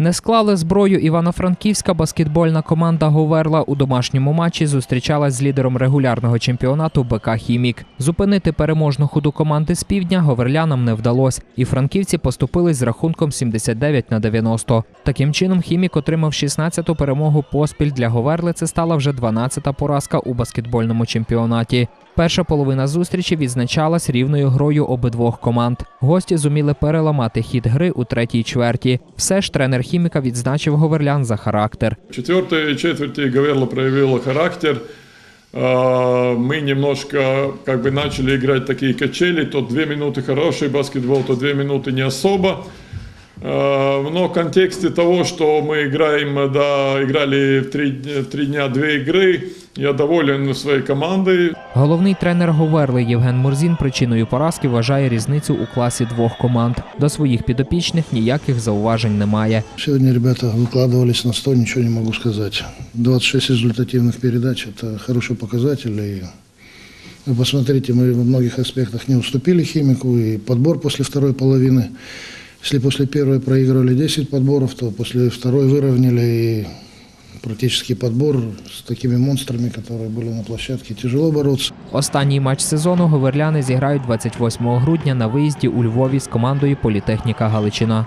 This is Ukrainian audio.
Не склали зброю івано-франківська баскетбольна команда Говерла у домашньому матчі зустрічалась з лідером регулярного чемпіонату БК Хімік. Зупинити переможну ходу команди з півдня говерлянам не вдалося, і франківці поступились з рахунком 79 на 90. Таким чином, Хімік отримав 16-ту перемогу поспіль для Говерли. Це стала вже 12-та поразка у баскетбольному чемпіонаті. Перша половина зустрічі відзначалась рівною грою обидвох команд. Гості зуміли переламати хід гри у третій чверті. Все ж тренер хіміка відзначив говерлян за характер. В четвертой четверти Гаверла проявила характер. А, Мы немножко как бы начали играть такие качели, то две минуты хороший баскетбол, то две минуты не особо. А, Но в контексте того, что мы играем, да, играли в три, в три дня две игры, я доволен своей командой. Головний тренер Говерли Євген Мурзін причиною поразки вважає різницю у класі двох команд. До своїх підопічних ніяких зауважень немає. Сегодня ребята выкладывались на 100, ничего не могу сказать. 26 результативных передач – это хороший показатель. И вы посмотрите, мы в многих аспектах не уступили химику. И подбор после второй половины. Если после первой проигрывали 10 подборов, то после второй выровняли и практически подбор с такими монстрами, которые были на площадке. Тяжело бороться. Останній матч сезону говерляни зіграють 28 грудня на виїзді у Львові з командою Політехніка Галичина.